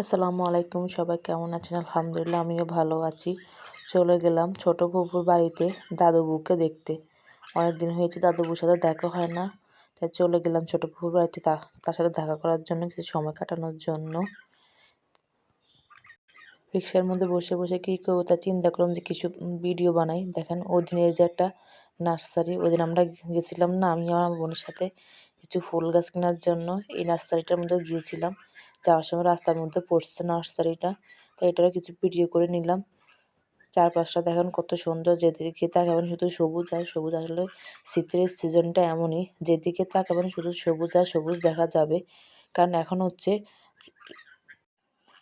আসসালামু আলাইকুম, সবাই কেমন আছেন? আলহামদুলিল্লাহ, আমিও ভালো আছি। চলে গেলাম ছোট বুবুর বাড়িতে দাদু বুকে দেখতে। অনেকদিন হয়েছে দাদু বুর সাথে দেখা হয় না, তাই চলে গেলাম ছোট বুবুর বাড়িতে তার সাথে দেখা করার জন্য, কিছু সময় কাটানোর জন্য। রিক্সার মধ্যে বসে বসে কী করব তা চিন্তা করলাম যে কিছু ভিডিও বানাই। দেখেন ওই দিন এই যে একটা নার্সারি ওই দিন আমরা গেছিলাম না, আমি আমার বোনের সাথে কিছু ফুল গাছ কেনার জন্য এই নার্সারিটার মধ্যে গিয়েছিলাম। যাওয়ার সময় রাস্তার মধ্যে পড়ছে নার্সারিটা, তাই এটারও কিছু ভিডিও করে নিলাম। চারপাশটা দেখেন কত সুন্দর, যেদিকে তাকাবেন শুধু সবুজ আর সবুজ। আসলে শীতের সিজনটা এমনই, যেদিকে তাকাবেন শুধু সবুজ আর সবুজ দেখা যাবে। কারণ এখন হচ্ছে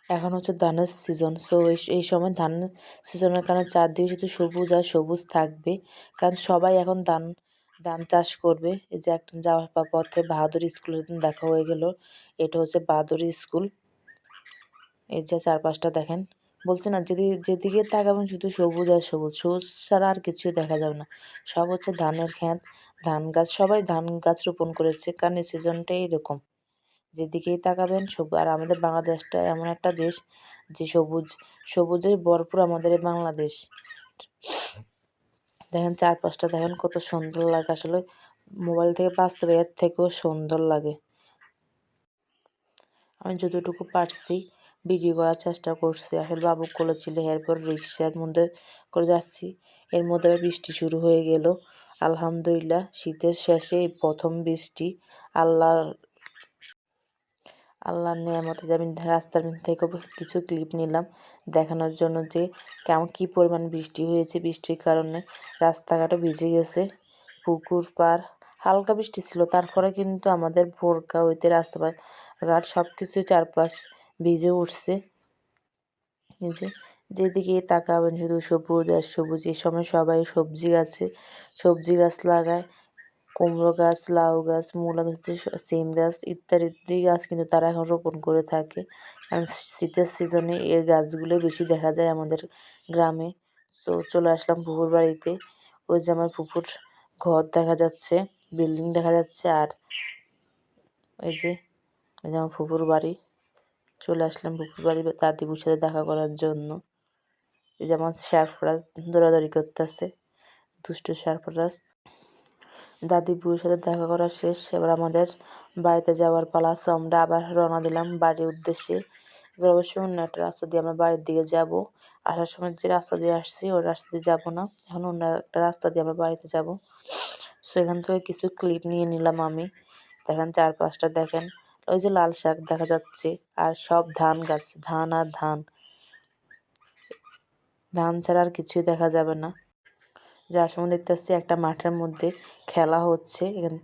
এখন হচ্ছে ধানের সিজন সো এই সময় ধান সিজনের কারণে চারদিকে শুধু সবুজ আর সবুজ থাকবে। কারণ সবাই এখন ধান ধান চাষ করবে। এই যে একটা যাওয়ার পথে বাহাদুর স্কুলের দেখা হয়ে গেল। এটা হচ্ছে বাহাদুর স্কুল। এই যে চারপাশটা দেখেন। বলছি না, যদি, যেদিকে তাকাবেন শুধু সবুজ আর সবুজ। সবুজ ছাড়া আর কিছুই দেখা যাবে না। সব হচ্ছে ধানের ক্ষেত ধান গাছ, সবাই ধান গাছ রোপণ করেছে কারণ সিজনটাই এরকম। যেদিকেই তাকাবেন সবুজ আর আমাদের বাংলাদেশটা এমন একটা দেশ যে সবুজ সবুজে ভরপুর আমাদের বাংলাদেশ। দেখেন চারপাশটা দেখেন কত সুন্দর লাগে আসলে। মোবাইল থেকে বাস্তবে এর থেকেও সুন্দর লাগে। আমি যতটুকু পারছি ভিডিও করার চেষ্টা করছি। আসলে বাবু কোলে ছিল এরপর রিক্সার মধ্যে করে যাচ্ছি। এর মধ্যে বৃষ্টি শুরু হয়ে গেল। আলহামদুলিল্লাহ, শীতের শেষে প্রথম বৃষ্টি আল্লাহ আল্লাহর নিয়ামতে যে আমি রাস্তার থেকে কিছু ক্লিপ নিলাম, দেখানোর জন্য যে কেমন কী পরিমাণ বৃষ্টি হয়েছে। বৃষ্টির কারণে রাস্তাঘাটও ভিজে গেছে, পুকুর পার হালকা বৃষ্টি ছিল। তারপরে কিন্তু আমাদের ভোরকা হইতে রাস্তা ঘাট সব কিছুই চারপাশ ভিজে উঠছে। যে যেদিকে তাকাবেন শুধু সবুজ আর সবুজ এই সময় সবাই সবজি গাছে, সবজি গাছ লাগায় কুমড়ো গাছ লাউ গাছ মূলা গাছ সিম গাছ ইত্যাদি গাছ কিন্তু তারা এখন রোপণ করে থাকে। কারণ শীতের সিজনে এর গাছগুলো বেশি দেখা যায় আমাদের গ্রামে। তো চলে আসলাম পুকুর বাড়িতে। ওই যে আমার পুকুর ঘর দেখা যাচ্ছে, বিল্ডিং দেখা যাচ্ছে আর এই যে এই যে আমার পুকুর বাড়ি। চলে আসলাম পুকুর বাড়ি দাদিবুর সাথে দেখা করার জন্য। এই যে আমার সারফরাজ দৌড়াদৌড়ি করতেছে, দুষ্ট সারফরাজ দাদি বুড়ির সাথে দেখা করা শেষ। এবার আমাদের বাড়িতে যাওয়ার পালা আছে। আমরা আবার রওনা দিলাম বাড়ির উদ্দেশ্যে। এবার অবশ্যই অন্য একটা রাস্তা দিয়ে আমরা বাড়ির দিকে যাব। আসার সময় যে রাস্তা দিয়ে আসছি, ওই রাস্তা দিয়ে যাব না। এখন অন্য একটা রাস্তা দিয়ে আমরা বাড়িতে যাব। সো, এখান থেকে কিছু ক্লিপ নিয়ে নিলাম আমি। দেখেন চারপাশটা দেখেন। ওই যে লাল শাক দেখা যাচ্ছে আর সব ধান গাছ। ধান আর ধান। ধান ছাড়া আর কিছুই দেখা যাবে না। যার সময় দেখতে পাচ্ছি একটা মাঠের মধ্যে খেলা হচ্ছে। এখানে